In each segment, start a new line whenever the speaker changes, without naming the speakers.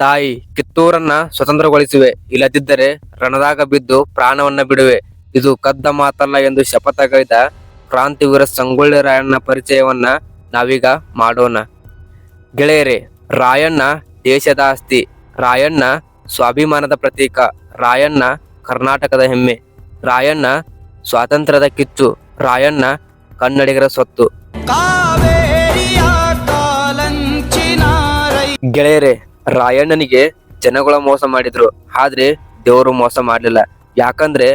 ತಾಯಿ ಕಿತ್ತೂರನ್ನ ಸ್ವತಂತ್ರಗೊಳಿಸುವೆ. ಇಲ್ಲದಿದ್ದರೆ ರಣದಾಗ ಬಿದ್ದು ಪ್ರಾಣವನ್ನ ಬಿಡುವೆ. ಇದು ಕದ್ದ ಮಾತಲ್ಲ ಎಂದು ಶಪಥಗೈದ ಕ್ರಾಂತಿವೀರ ಸಂಗೊಳ್ಳಿ ರಾಯಣ್ಣ ಪರಿಚಯವನ್ನ ನಾವೀಗ ಮಾಡೋಣ. ಗೆಳೆಯರೇ ರಾಯಣ್ಣ ದೇಶದ ಆಸ್ತಿ. ರಾಯಣ್ಣ ಸ್ವಾಭಿಮಾನದ ಪ್ರತೀಕ. ರಾಯಣ್ಣ ಕರ್ನಾಟಕದ ಹೆಮ್ಮೆ. ರಾಯಣ್ಣ ಸ್ವಾತಂತ್ರ್ಯದ ಕಿಚ್ಚು. ರಾಯಣ್ಣ ಕನ್ನಡಿಗರ
ಕಾಲಂಚಿನ
ಗೆಳೆಯರೇ ರಾಯಣ್ಣನಿಗೆ ಜನಗಳ ಮೋಸ ಮಾಡಿದ್ರು. ಆದ್ರೆ ದೇವರು ಮೋಸ ಮಾಡಲಿಲ್ಲ. ಯಾಕಂದ್ರೆ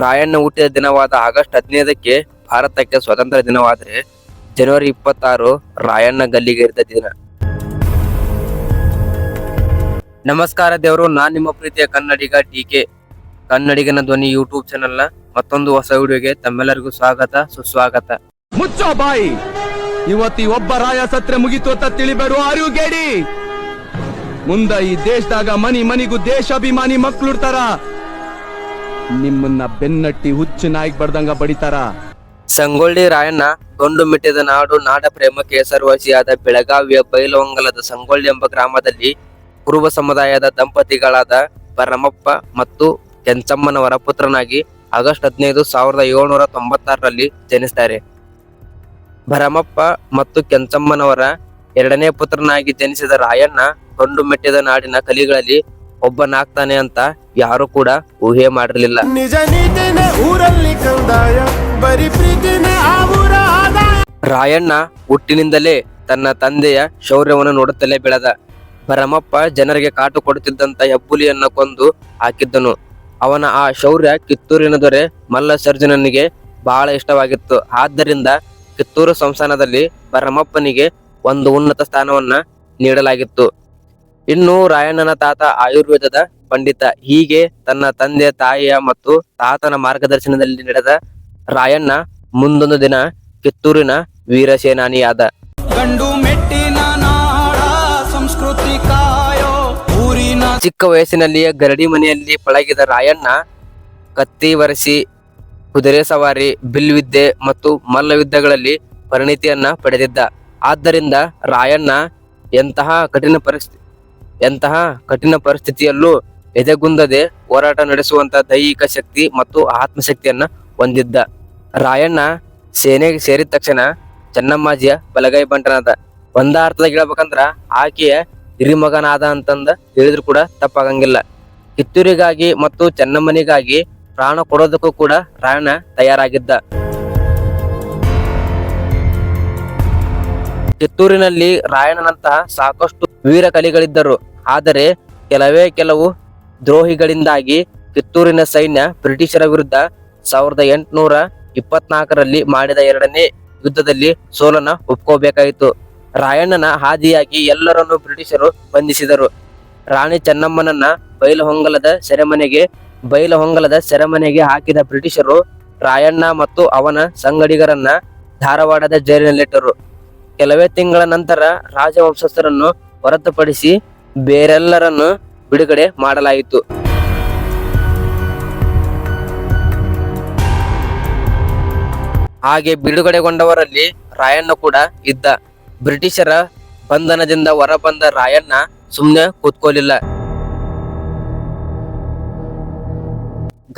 ರಾಯಣ್ಣ ಹುಟ್ಟಿದ ದಿನವಾದ ಆಗಸ್ಟ್ ಹದಿನೈದಕ್ಕೆ ಭಾರತಕ್ಕೆ ಸ್ವತಂತ್ರ ದಿನವಾದ್ರೆ ಜನವರಿ ಇಪ್ಪತ್ತಾರು ರಾಯಣ್ಣ ಗಲ್ಲಿಗೆ ಗಲ್ಲಿಗೇರಿದ ದಿನ. ನಮಸ್ಕಾರ ದೇವರು, ನಾನ್ ನಿಮ್ಮ ಪ್ರೀತಿಯ ಕನ್ನಡಿಗ ಡಿ ಕೆ. ಕನ್ನಡಿಗನ ಧ್ವನಿ ಯೂಟ್ಯೂಬ್ ಚಾನೆಲ್ನ ಮತ್ತೊಂದು ಹೊಸ ವಿಡಿಯೋಗೆ ತಮ್ಮೆಲ್ಲರಿಗೂ ಸ್ವಾಗತ, ಸುಸ್ವಾಗತ.
ಮುಚ್ಚೋ ಬಾಯಿ! ಇವತ್ತಿ ಒಬ್ಬ ರಾಯ ಸತ್ರೆ ಮುಗಿತು ಅಂತ ತಿಳಿಬೇರು ಆರು ಗೇಡಿ ಮುಂದ ಈ ದೇಶದಾಗ ಮನಿ ಮನಿಗೂ ದೇಶಾಭಿಮಾನಿ ಮಕ್ಳುಡ್ತಾರ ನಿಮ್ಮನ್ನ ಬೆನ್ನಟ್ಟಿ ಹುಚ್ಚು ನಾಯಿ ಬಡ್ದಂಗ ಬಡಿತಾರ.
ಸಂಗೊಳ್ಳಿ ರಾಯಣ್ಣ, ಗಂಡು ಮೆಟ್ಟಿದ ನಾಡು, ನಾಡ ಪ್ರೇಮಕ್ಕೆ ಹೆಸರುವಾಸಿಯಾದ ಬೆಳಗಾವಿಯ ಬೈಲವಂಗಲದ ಸಂಗೊಳ್ಳಿ ಎಂಬ ಗ್ರಾಮದಲ್ಲಿ ಕುರುಬ ಸಮುದಾಯದ ದಂಪತಿಗಳಾದ ಪರಮಪ್ಪ ಮತ್ತು ಕೆಂಚಮ್ಮನವರ ಪುತ್ರನಾಗಿ ಆಗಸ್ಟ್ ಹದಿನೈದು ಸಾವಿರದ ಏಳ್ನೂರ ತೊಂಬತ್ತಾರರಲ್ಲಿ ಜನಿಸ್ತಾರೆ. ಭರಮಪ್ಪ ಮತ್ತು ಕೆಂಚಮ್ಮನವರ ಎರಡನೇ ಪುತ್ರನಾಗಿ ಜನಿಸಿದ ರಾಯಣ್ಣ ಕಂಡು ಮೆಟ್ಟಿದ ನಾಡಿನ ಕಲಿಗಳಲ್ಲಿ ಒಬ್ಬನಾಗ್ತಾನೆ ಅಂತ ಯಾರು ಕೂಡ ಊಹೆ ಮಾಡಿರಲಿಲ್ಲ.
ನಿಜ ನೀತಿನೇ ಊರಲ್ಲಿ ಕಂದಾಯ ಬರೀ ಪ್ರೀತಿನೇ ಆ ಊರ ಆದಾಯ.
ರಾಯಣ್ಣ ಹುಟ್ಟಿನಿಂದಲೇ ತನ್ನ ತಂದೆಯ ಶೌರ್ಯವನ್ನು ನೋಡುತ್ತಲೇ ಬೆಳೆದ. ಭರಮಪ್ಪ ಜನರಿಗೆ ಕಾಟು ಕೊಡುತ್ತಿದ್ದಂತ ಹೆಬ್ಬುಲಿಯನ್ನ ಕೊಂದು ಹಾಕಿದ್ದನು. ಅವನ ಆ ಶೌರ್ಯ ಕಿತ್ತೂರಿನ ದೊರೆ ಮಲ್ಲ ಸರ್ಜನನಿಗೆ ಬಹಳ ಇಷ್ಟವಾಗಿತ್ತು. ಆದ್ದರಿಂದ ಕಿತ್ತೂರು ಸಂಸ್ಥಾನದಲ್ಲಿ ಭರಮಪ್ಪನಿಗೆ ಒಂದು ಉನ್ನತ ಸ್ಥಾನವನ್ನ ನೀಡಲಾಗಿತ್ತು. ಇನ್ನು ರಾಯಣ್ಣನ ತಾತ ಆಯುರ್ವೇದದ ಪಂಡಿತ. ಹೀಗೆ ತನ್ನ ತಂದೆ ತಾಯಿಯ ಮತ್ತು ತಾತನ ಮಾರ್ಗದರ್ಶನದಲ್ಲಿ ನಡೆದ ರಾಯಣ್ಣ ಮುಂದೊಂದು ದಿನ ಕಿತ್ತೂರಿನ ವೀರ ಸೇನಾನಿಯಾದ
ಗಂಡು ಮೆಟ್ಟಿನ ನಾಡ ಸಂಸ್ಕೃತಿ ಊರಿನ
ಚಿಕ್ಕ ವಯಸ್ಸಿನಲ್ಲಿಯೇ ಗರಡಿ ಮನೆಯಲ್ಲಿ ಪಳಗಿದ ರಾಯಣ್ಣ ಕತ್ತಿ ವರಸಿ ಕುದುರೆ ಸವಾರಿ ಬಿಲ್ವಿದ್ಯೆ ಮತ್ತು ಮಲ್ಲಯುದ್ಧಗಳಲ್ಲಿ ಪರಿಣಿತಿಯನ್ನ ಪಡೆದಿದ್ದ. ಆದ್ದರಿಂದ ರಾಯಣ್ಣ ಎಂತಹ ಕಠಿಣ ಪರಿಸ್ಥಿತಿ ಎಂತಹ ಕಠಿಣ ಪರಿಸ್ಥಿತಿಯಲ್ಲೂ ಎದೆಗುಂದದೆ ಹೋರಾಟ ನಡೆಸುವಂತ ದೈಹಿಕ ಶಕ್ತಿ ಮತ್ತು ಆತ್ಮಶಕ್ತಿಯನ್ನ ಹೊಂದಿದ್ದ ರಾಯಣ್ಣ ಸೇನೆಗೆ ಸೇರಿದ ತಕ್ಷಣ ಚೆನ್ನಮ್ಮಾಜಿಯ ಬಲಗೈ ಬಂಟನಾದ. ಒಂದ ಅರ್ಥದಾಗ ಹೇಳ್ಬೇಕಂದ್ರ ಆಕೆಯ ಹಿರಿಮಗನಾದ ಅಂತಂದ ಹೇಳಿದ್ರು ಕೂಡ ತಪ್ಪಾಗಂಗಿಲ್ಲ. ಕಿತ್ತೂರಿಗಾಗಿ ಮತ್ತು ಚೆನ್ನಮ್ಮನಿಗಾಗಿ ಪ್ರಾಣ ಕೊಡೋದಕ್ಕೂ ಕೂಡ ರಾಯಣ್ಣ ತಯಾರಾಗಿದ್ದ. ಕಿತ್ತೂರಿನಲ್ಲಿ ರಾಯಣ್ಣನಂತಹ ಸಾಕಷ್ಟು ವೀರ ಕಲಿಗಳಿದ್ದರು. ಆದರೆ ಕೆಲವೇ ಕೆಲವು ದ್ರೋಹಿಗಳಿಂದಾಗಿ ಕಿತ್ತೂರಿನ ಸೈನ್ಯ ಬ್ರಿಟಿಷರ ವಿರುದ್ಧ ಸಾವಿರದ ಎಂಟುನೂರ ಇಪ್ಪತ್ನಾಲ್ಕರಲ್ಲಿ ಮಾಡಿದ ಎರಡನೇ ಯುದ್ಧದಲ್ಲಿ ಸೋಲನ್ನ ಒಪ್ಕೋಬೇಕಾಯಿತು. ರಾಯಣ್ಣನ ಹಾದಿಯಾಗಿ ಎಲ್ಲರನ್ನೂ ಬ್ರಿಟಿಷರು ಬಂಧಿಸಿದರು. ರಾಣಿ ಚೆನ್ನಮ್ಮನನ್ನ ಬೈಲಹೊಂಗಲದ ಸೆರೆಮನೆಗೆ ಬೈಲಹೊಂಗಲದ ಸೆರೆಮನೆಗೆ ಹಾಕಿದ ಬ್ರಿಟಿಷರು ರಾಯಣ್ಣ ಮತ್ತು ಅವನ ಸಂಗಡಿಗರನ್ನ ಧಾರವಾಡದ ಜೈಲಿನಲ್ಲಿಟ್ಟರು. ಕೆಲವೇ ತಿಂಗಳ ನಂತರ ರಾಜವಂಶಸ್ಥರನ್ನು ಹೊರತುಪಡಿಸಿ ಬೇರೆಲ್ಲರನ್ನು ಬಿಡುಗಡೆ ಮಾಡಲಾಯಿತು. ಹಾಗೆ ಬಿಡುಗಡೆಗೊಂಡವರಲ್ಲಿ ರಾಯಣ್ಣ ಕೂಡ ಇದ್ದ. ಬ್ರಿಟಿಷರ ಬಂಧನದಿಂದ ಹೊರಬಂದ ರಾಯಣ್ಣ ಸುಮ್ಮನೆ ಕೂತ್ಕೋಲಿಲ್ಲ.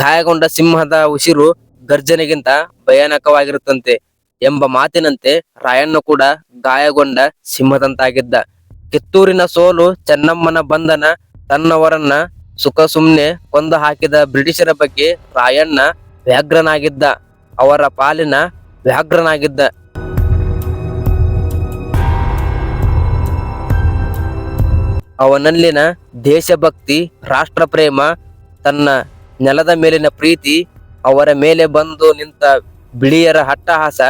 ಗಾಯಗೊಂಡ ಸಿಂಹದ ಉಸಿರು ಗರ್ಜನೆಗಿಂತ ಭಯಾನಕವಾಗಿರುತ್ತಂತೆ. ಎಂಬ ಮಾತಿನಂತೆ ರಾಯಣ್ಣ ಕೂಡ ಗಾಯಗೊಂಡ ಸಿಂಹದಂತಾಗಿದ್ದ. ಕಿತ್ತೂರಿನ ಸೋಲು ಚೆನ್ನಮ್ಮನ ಬಂಧನ, ತನ್ನವರನ್ನ ಸುಖ ಸುಮ್ನೆ ಕೊಂದು ಹಾಕಿದ ಬ್ರಿಟಿಷರ ಬಗ್ಗೆ ರಾಯಣ್ಣ ವ್ಯಾಘ್ರನಾಗಿದ್ದ. ಅವರ ಪಾಲಿನ ವ್ಯಾಘ್ರನಾಗಿದ್ದ. ಅವನಲ್ಲಿನ ದೇಶಭಕ್ತಿ ರಾಷ್ಟ್ರ ಪ್ರೇಮ ತನ್ನ ನೆಲದ ಮೇಲಿನ ಪ್ರೀತಿ, ಅವರ ಮೇಲೆ ಬಂದು ನಿಂತ ಬಿಳಿಯರ ಹಟ್ಟಹಾಸ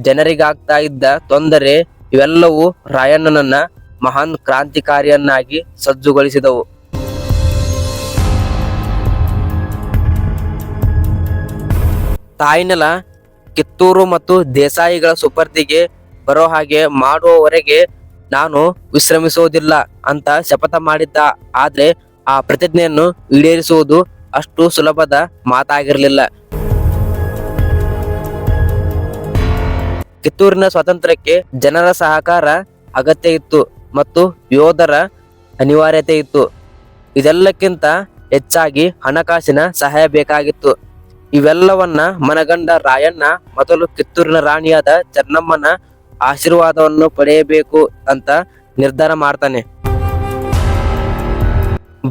ಜನರಿಗಾಗ್ತಾ ಇದ್ದ ತೊಂದರೆ ಇವೆಲ್ಲವೂ ರಾಯಣ್ಣನನ್ನ ಮಹಾನ್ ಕ್ರಾಂತಿಕಾರಿಯನ್ನಾಗಿ ಸಜ್ಜುಗೊಳಿಸಿದವು. ತಾಯಿನೆಲ ಕಿತ್ತೂರು ಮತ್ತು ದೇಸಾಯಿಗಳ ಸುಪರ್ದಿಗೆ ಬರೋ ಹಾಗೆ ಮಾಡುವವರೆಗೆ ನಾನು ವಿಶ್ರಮಿಸುವುದಿಲ್ಲ ಅಂತ ಶಪಥ ಮಾಡಿದ್ದ. ಆದ್ರೆ ಆ ಪ್ರತಿಜ್ಞೆಯನ್ನು ಈಡೇರಿಸುವುದು ಅಷ್ಟು ಸುಲಭದ ಮಾತಾಗಿರಲಿಲ್ಲ. ಕಿತ್ತೂರಿನ ಸ್ವಾತಂತ್ರ್ಯಕ್ಕೆ ಜನರ ಸಹಕಾರ ಅಗತ್ಯ ಇತ್ತು ಮತ್ತು ಯೋಧರ ಅನಿವಾರ್ಯತೆ ಇತ್ತು. ಇದೆಲ್ಲಕ್ಕಿಂತ ಹೆಚ್ಚಾಗಿ ಹಣಕಾಸಿನ ಸಹಾಯ ಬೇಕಾಗಿತ್ತು. ಇವೆಲ್ಲವನ್ನ ಮನಗಂಡ ರಾಯಣ್ಣ ಮೊದಲು ಕಿತ್ತೂರಿನ ರಾಣಿಯಾದ ಚೆನ್ನಮ್ಮನ ಆಶೀರ್ವಾದವನ್ನು ಪಡೆಯಬೇಕು ಅಂತ ನಿರ್ಧಾರ ಮಾಡ್ತಾನೆ.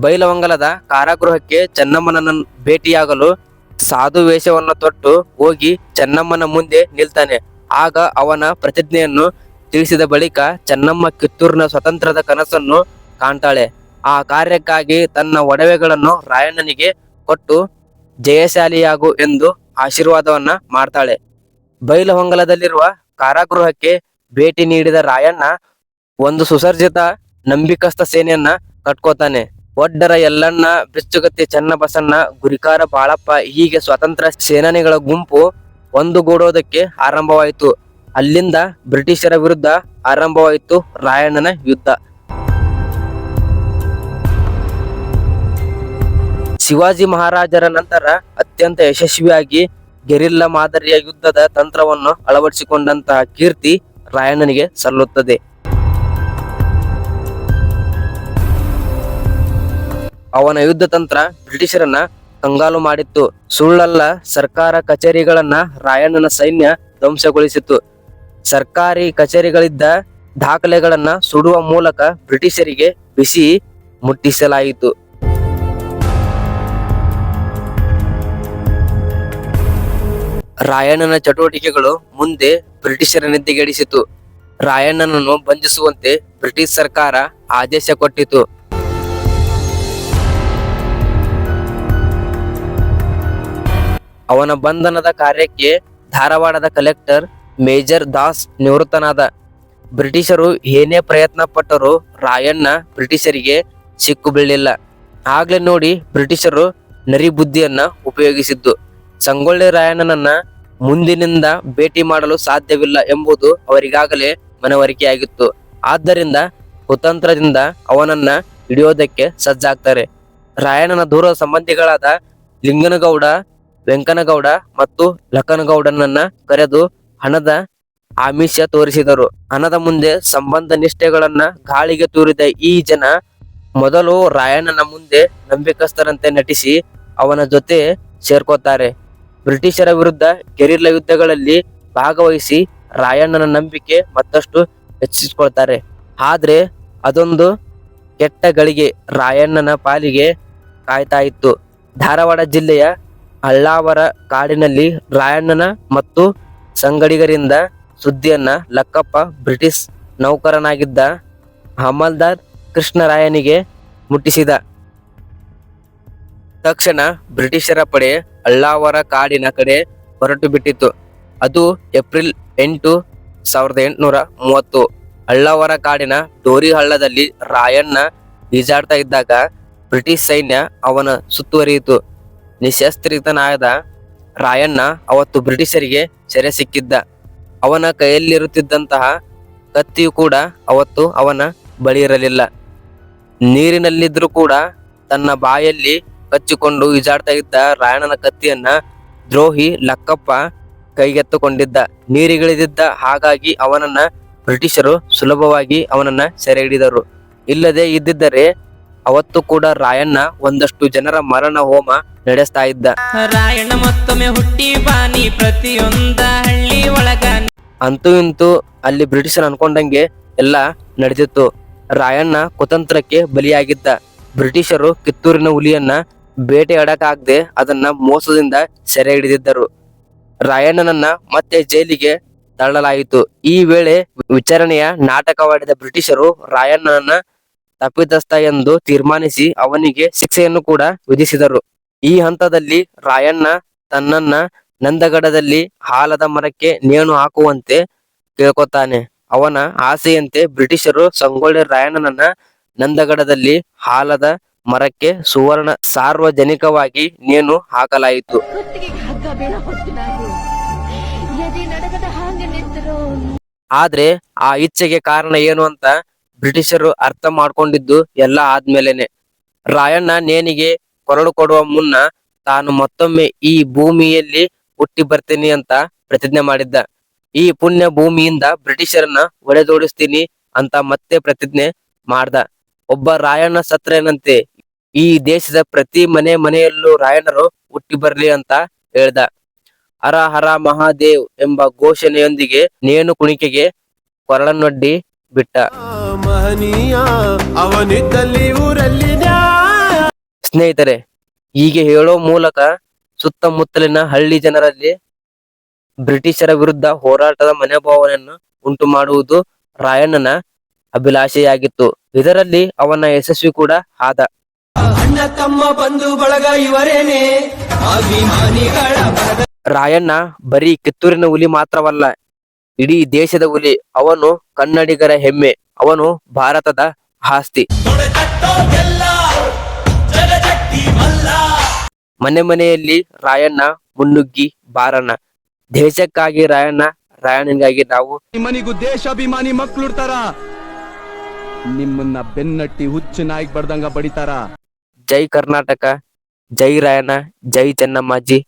ಬೈಲವಂಗಲದ ಕಾರಾಗೃಹಕ್ಕೆ ಚೆನ್ನಮ್ಮನನ್ನು ಭೇಟಿಯಾಗಲು ಸಾಧು ವೇಷವನ್ನು ತೊಟ್ಟು ಹೋಗಿ ಚೆನ್ನಮ್ಮನ ಮುಂದೆ ನಿಲ್ತಾನೆ. ಆಗ ಅವನ ಪ್ರತಿಜ್ಞೆಯನ್ನು ತಿಳಿಸಿದ ಬಳಿಕ ಚೆನ್ನಮ್ಮ ಕಿತ್ತೂರಿನ ಸ್ವತಂತ್ರದ ಕನಸನ್ನು ಕಾಣ್ತಾಳೆ. ಆ ಕಾರ್ಯಕ್ಕಾಗಿ ತನ್ನ ಒಡವೆಗಳನ್ನು ರಾಯಣ್ಣನಿಗೆ ಕೊಟ್ಟು ಜಯಶಾಲಿಯಾಗು ಎಂದು ಆಶೀರ್ವಾದವನ್ನ ಮಾಡ್ತಾಳೆ. ಬೈಲಹೊಂಗಲದಲ್ಲಿರುವ ಕಾರಾಗೃಹಕ್ಕೆ ಭೇಟಿ ನೀಡಿದ ರಾಯಣ್ಣ ಒಂದು ಸುಸರ್ಜಿತ ನಂಬಿಕಸ್ಥ ಸೇನೆಯನ್ನ ಕಟ್ಕೋತಾನೆ. ಒಡ್ಡರ ಎಲ್ಲಣ್ಣ ಬಿಚ್ಚುಗತ್ತಿ ಚನ್ನಬಸಣ್ಣ, ಗುರಿಕಾರ ಬಾಳಪ್ಪ ಹೀಗೆ ಸ್ವತಂತ್ರ ಸೇನಾನಿಗಳ ಗುಂಪು ಒಂದುಗೂಡೋದಕ್ಕೆ ಆರಂಭವಾಯಿತು. ಅಲ್ಲಿಂದ ಬ್ರಿಟಿಷರ ವಿರುದ್ಧ ಆರಂಭವಾಯಿತು ರಾಯಣ್ಣನ ಯುದ್ಧ. ಶಿವಾಜಿ ಮಹಾರಾಜರ ನಂತರ ಅತ್ಯಂತ ಯಶಸ್ವಿಯಾಗಿ ಗೆರಿಲ್ಲಾ ಮಾದರಿಯ ಯುದ್ಧದ ತಂತ್ರವನ್ನು ಅಳವಡಿಸಿಕೊಂಡಂತಹ ಕೀರ್ತಿ ರಾಯಣ್ಣನಿಗೆ ಸಲ್ಲುತ್ತದೆ. ಅವನ ಯುದ್ಧ ತಂತ್ರ ಬ್ರಿಟಿಷರನ್ನ ಕಂಗಾಲು ಮಾಡಿತ್ತು. ಸುಳ್ಳಲ್ಲ, ಸರ್ಕಾರ ಕಚೇರಿಗಳನ್ನ ರಾಯಣ್ಣನ ಸೈನ್ಯ ಧ್ವಂಸಗೊಳಿಸಿತು ಸರ್ಕಾರಿ ಕಚೇರಿಗಳಿದ್ದ ದಾಖಲೆಗಳನ್ನ ಸುಡುವ ಮೂಲಕ ಬ್ರಿಟಿಷರಿಗೆ ಬಿಸಿ ಮುಟ್ಟಿಸಲಾಯಿತು. ರಾಯಣ್ಣನ ಚಟುವಟಿಕೆಗಳು ಮುಂದೆ ಬ್ರಿಟಿಷರ ನಿದ್ದೆಗೆಡಿಸಿತು. ರಾಯಣ್ಣನನ್ನು ಬಂಧಿಸುವಂತೆ ಬ್ರಿಟಿಷ್ ಸರ್ಕಾರ ಆದೇಶ ಕೊಟ್ಟಿತು. ಅವನ ಬಂಧನದ ಕಾರ್ಯಕ್ಕೆ ಧಾರವಾಡದ ಕಲೆಕ್ಟರ್ ಮೇಜರ್ ದಾಸ್ ನಿವೃತ್ತನಾದ. ಬ್ರಿಟಿಷರು ಏನೇ ಪ್ರಯತ್ನ ಪಟ್ಟರೂ ರಾಯಣ್ಣ ಬ್ರಿಟಿಷರಿಗೆ ಸಿಕ್ಕು ಬೀಳಲಿಲ್ಲ. ಆಗ್ಲೇ ನೋಡಿ ಬ್ರಿಟಿಷರು ನರಿ ಬುದ್ಧಿಯನ್ನ ಉಪಯೋಗಿಸಿದ್ದು. ಸಂಗೊಳ್ಳಿ ರಾಯಣ್ಣನನ್ನ ಮುಂದಿನಿಂದ ಭೇಟಿ ಮಾಡಲು ಸಾಧ್ಯವಿಲ್ಲ ಎಂಬುದು ಅವರಿಗಾಗಲೇ ಮನವರಿಕೆಯಾಗಿತ್ತು. ಆದ್ದರಿಂದ ಕುತಂತ್ರದಿಂದ ಅವನನ್ನ ಹಿಡಿಯೋದಕ್ಕೆ ಸಜ್ಜಾಗ್ತಾರೆ. ರಾಯಣ್ಣನ ದೂರ ಸಂಬಂಧಿಗಳಾದ ಲಿಂಗನಗೌಡ ವೆಂಕನಗೌಡ ಮತ್ತು ಲಕ್ಕನಗೌಡನನ್ನ ಕರೆದು ಹಣದ ಆಮಿಷ ತೋರಿಸಿದರು. ಹಣದ ಮುಂದೆ ಸಂಬಂಧ ನಿಷ್ಠೆಗಳನ್ನ ಗಾಳಿಗೆ ತೂರಿದ ಈ ಜನ ಮೊದಲು ರಾಯಣ್ಣನ ಮುಂದೆ ನಂಬಿಕಸ್ಥರಂತೆ ನಟಿಸಿ ಅವನ ಜೊತೆ ಸೇರ್ಕೋತಾರೆ. ಬ್ರಿಟಿಷರ ವಿರುದ್ಧ ಗೆರಿಲ್ಲ ಯುದ್ಧಗಳಲ್ಲಿ ಭಾಗವಹಿಸಿ ರಾಯಣ್ಣನ ನಂಬಿಕೆ ಮತ್ತಷ್ಟು ಹೆಚ್ಚಿಸಿಕೊಳ್ತಾರೆ. ಆದ್ರೆ ಅದೊಂದು ಕೆಟ್ಟ ಗಳಿಗೆ ರಾಯಣ್ಣನ ಪಾಲಿಗೆ ಕಾಯ್ತಾ ಇತ್ತು. ಧಾರವಾಡ ಜಿಲ್ಲೆಯ ಹಳ್ಳಾವರ ಕಾಡಿನಲ್ಲಿ ರಾಯಣ್ಣನ ಮತ್ತು ಸಂಗಡಿಗರಿಂದ ಸುದ್ದಿಯನ್ನ ಲಕ್ಕಪ್ಪ ಬ್ರಿಟಿಷ್ ನೌಕರನಾಗಿದ್ದ ಹಮಲ್ದಾರ್ ಕೃಷ್ಣರಾಯನಿಗೆ ಮುಟ್ಟಿಸಿದ. ತಕ್ಷಣ ಬ್ರಿಟಿಷರ ಪಡೆ ಅಳ್ಳಾವರ ಕಾಡಿನ ಕಡೆ ಹೊರಟು ಬಿಟ್ಟಿತ್ತು ಅದು ಏಪ್ರಿಲ್ ಎಂಟು ಸಾವಿರದ ಎಂಟುನೂರ ಮೂವತ್ತು. ಅಳ್ಳಾವರ ಕಾಡಿನ ಡೋರಿ ಹಳ್ಳದಲ್ಲಿ ರಾಯಣ್ಣ ಈಜಾಡ್ತಾ ಇದ್ದಾಗ ಬ್ರಿಟಿಷ್ ಸೈನ್ಯ ಅವನ ಸುತ್ತುವರಿಯಿತು. ನಿಶಸ್ತ್ರಿತನಾದ ರಾಯಣ್ಣ ಅವತ್ತು ಬ್ರಿಟಿಷರಿಗೆ ಸೆರೆ ಸಿಕ್ಕಿದ್ದ. ಅವನ ಕೈಯಲ್ಲಿರುತ್ತಿದ್ದಂತಹ ಕತ್ತಿಯು ಕೂಡ ಅವತ್ತು ಅವನ ಬಳಿ ಇರಲಿಲ್ಲ ನೀರಿನಲ್ಲಿದ್ರೂ ಕೂಡ ತನ್ನ ಬಾಯಲ್ಲಿ ಕಚ್ಚಿಕೊಂಡು ಈಜಾಡ್ತಾ ಇದ್ದ ರಾಯಣ್ಣನ ಕತ್ತಿಯನ್ನ ದ್ರೋಹಿ ಲಕ್ಕಪ್ಪ ಕೈಗೆತ್ತುಕೊಂಡಿದ್ದ. ನೀರಿಗಿಳಿದಿದ್ದ ಹಾಗಾಗಿ ಅವನನ್ನ ಬ್ರಿಟಿಷರು ಸುಲಭವಾಗಿ ಅವನನ್ನ ಸೆರೆ ಹಿಡಿದರು. ಇಲ್ಲದೆ ಇದ್ದಿದ್ದರೆ ಅವತ್ತು ಕೂಡ ರಾಯಣ್ಣ ಒಂದಷ್ಟು ಜನರ ಮರಣ ಹೋಮ ನಡೆಸ್ತಾ ಇದ್ದ.
ರಾಯಣ್ಣ ಮತ್ತೊಮ್ಮೆ ಹುಟ್ಟಿ ಬಾನಿ ಪ್ರತಿಯೊಂದ ಹಳ್ಳಿ ಒಳಗ
ಅಂತೂ ಇಂತೂ ಅಲ್ಲಿ ಬ್ರಿಟಿಷರ್ ಅನ್ಕೊಂಡಂಗೆ ಎಲ್ಲ ನಡೆದಿತ್ತು. ರಾಯಣ್ಣ ಕುತಂತ್ರಕ್ಕೆ ಬಲಿಯಾಗಿದ್ದ. ಬ್ರಿಟಿಷರು ಕಿತ್ತೂರಿನ ಹುಲಿಯನ್ನ ಬೇಟೆಯಾಡಕ್ಕಾಗದೆ ಅದನ್ನ ಮೋಸದಿಂದ ಸೆರೆ ಹಿಡಿದಿದ್ದರು. ರಾಯಣ್ಣನನ್ನ ಮತ್ತೆ ಜೈಲಿಗೆ ತಳ್ಳಲಾಯಿತು. ಈ ವೇಳೆ ವಿಚಾರಣೆಯ ನಾಟಕವಾಡಿದ ಬ್ರಿಟಿಷರು ರಾಯಣ್ಣನನ್ನ ತಪ್ಪಿತಸ್ಥ ಎಂದು ತೀರ್ಮಾನಿಸಿ ಅವನಿಗೆ ಶಿಕ್ಷೆಯನ್ನು ಕೂಡ ವಿಧಿಸಿದರು. ಈ ಹಂತದಲ್ಲಿ ರಾಯಣ್ಣ ತನ್ನನ್ನ ನಂದಗಡದಲ್ಲಿ ಹಾಲದ ಮರಕ್ಕೆ ನೇಣು ಹಾಕುವಂತೆ ಕೇಳ್ಕೊತಾನೆ. ಅವನ ಆಸೆಯಂತೆ ಬ್ರಿಟಿಷರು ಸಂಗೊಳ್ಳಿ ರಾಯಣ್ಣನನ್ನ ನಂದಗಡದಲ್ಲಿ ಹಾಲದ ಮರಕ್ಕೆ ಸುವರ್ಣ ಸಾರ್ವಜನಿಕವಾಗಿ ನೇಣು ಹಾಕಲಾಯಿತು. ಆದ್ರೆ ಆ ಇಚ್ಛೆಗೆ ಕಾರಣ ಏನು ಅಂತ ಬ್ರಿಟಿಷರು ಅರ್ಥ ಮಾಡ್ಕೊಂಡಿದ್ದು ಎಲ್ಲ ಆದ್ಮೇಲೆನೆ. ರಾಯಣ್ಣ ನೇನಿಗೆ ಕೊರಳು ಕೊಡುವ ಮುನ್ನ ತಾನು ಮತ್ತೊಮ್ಮೆ ಈ ಭೂಮಿಯಲ್ಲಿ ಹುಟ್ಟಿ ಬರ್ತೀನಿ ಅಂತ ಪ್ರತಿಜ್ಞೆ ಮಾಡಿದ್ದ. ಈ ಪುಣ್ಯ ಭೂಮಿಯಿಂದ ಬ್ರಿಟಿಷರನ್ನ ಒಡೆದೋಡಿಸ್ತೀನಿ ಅಂತ ಮತ್ತೆ ಪ್ರತಿಜ್ಞೆ ಮಾಡ್ದ. ಒಬ್ಬ ರಾಯಣ್ಣ ಸತ್ರೇನಂತೆ ಈ ದೇಶದ ಪ್ರತಿ ಮನೆ ಮನೆಯಲ್ಲೂ ರಾಯಣ್ಣರು ಹುಟ್ಟಿ ಬರ್ಲಿ ಅಂತ ಹೇಳ್ದ. ಹರ ಹರ ಮಹಾದೇವ್ ಎಂಬ ಘೋಷಣೆಯೊಂದಿಗೆ ನೇಣು ಕುಣಿಕೆಗೆ ಕೊರಳನ್ನೊಡ್ಡಿ ಬಿಟ್ಟ.
ಅವನಿದ್ದಲ್ಲಿ ಊರಲ್ಲಿ
ಸ್ನೇಹಿತರೆ ಹೀಗೆ ಹೇಳೋ ಮೂಲಕ ಸುತ್ತಮುತ್ತಲಿನ ಹಳ್ಳಿ ಜನರಲ್ಲಿ ಬ್ರಿಟಿಷರ ವಿರುದ್ಧ ಹೋರಾಟದ ಮನೋಭಾವನೆಯನ್ನು ಉಂಟು ಮಾಡುವುದು ರಾಯಣ್ಣನ ಅಭಿಲಾಷೆಯಾಗಿತ್ತು. ಇದರಲ್ಲಿ ಅವನ ಯಶಸ್ವಿ ಕೂಡ ಆದ.
ಅಣ್ಣ ತಮ್ಮ ಬಂಧು ಬಳಗ ಇವರೇನೆ?
ರಾಯಣ್ಣ ಬರೀ ಕಿತ್ತೂರಿನ ಹುಲಿ ಮಾತ್ರವಲ್ಲ ಇಡೀ ದೇಶದ ಹುಲಿ ಅವನು ಕನ್ನಡಿಗರ ಹೆಮ್ಮೆ ಅವನು ಭಾರತದ ಆಸ್ತಿ. ಮನೆ ಮನೆಯಲ್ಲಿ ರಾಯಣ್ಣ ಮುನ್ನುಗ್ಗಿ ಬಾರಣ್ಣ. ದೇಶಕ್ಕಾಗಿ ರಾಯಣ್ಣ ರಾಯಣ್ಣಗಾಗಿ ನಾವು
ನಿಮ್ಮನಿಗೂ ದೇಶಾಭಿಮಾನಿ ಮಕ್ಳುಡ್ತಾರ ನಿಮ್ಮನ್ನ ಬೆನ್ನಟ್ಟಿ ಹುಚ್ಚು ನಾಯಿ ಬಡ್ದಂಗ ಬಡಿತಾರ.
ಜೈ ಕರ್ನಾಟಕ ಜೈ ರಾಯಣ್ಣ ಜೈ ಚೆನ್ನಮ್ಮಾಜಿ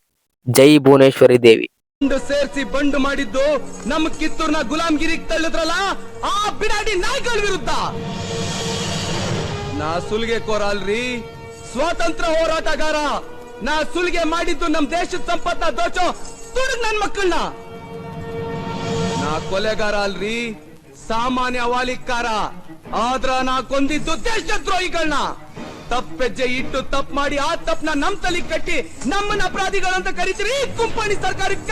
ಜೈ ಭುವನೇಶ್ವರಿ ದೇವಿ.
ಬಂಡು ಸೇರ್ಸಿ ಬಂಡು ಮಾಡಿದ್ದು ನಮ್ಮ ಕಿತ್ತೂರ್ನ ಗುಲಾಮ್ಗಿರಿ ತಳ್ಳಿದ್ರಲ್ಲ, ಆ ಬಿಡಾಡಿ ನಾಯಿಗಳ ವಿರುದ್ಧ. ನಾ ಸುಲ್ಗೆ ಕೋರಲ್ರಿ. ಸ್ವಾತಂತ್ರ್ಯ ಹೋರಾಟಗಾರ, ನಾ ಸುಲ್ಗೆ ಮಾಡಿದ್ದು ನಮ್ ದೇಶದ ಸಂಪತ್ತ ದೋಚೋ ತುಡಿದ್ ನನ್ ಮಕ್ಕಳನ್ನ ನಾ ಕೊಲೆಗಾರ ಅಲ್ರಿ. ಸಾಮಾನ್ಯ ವಾಲಿಕಾರ ಆದ್ರ ನಾ ಕೊಂದಿದ್ದು ದೇಶದ್ರೋಹಿಗಳನ್ನ ತಪ್ಪೆಜ್ಜೆ ಇಟ್ಟು ತಪ್ಪು ಮಾಡಿ ಆ ತಪ್ಪನ ನಮ್ ತಲೆ ಕಟ್ಟಿ ನಮ್ಮನ್ನ ಅಪರಾಧಿಗಳಂತ ಕರಿತೀರಿ, ಕುಂಪಣಿ ಸರ್ಕಾರಕ್ಕೆ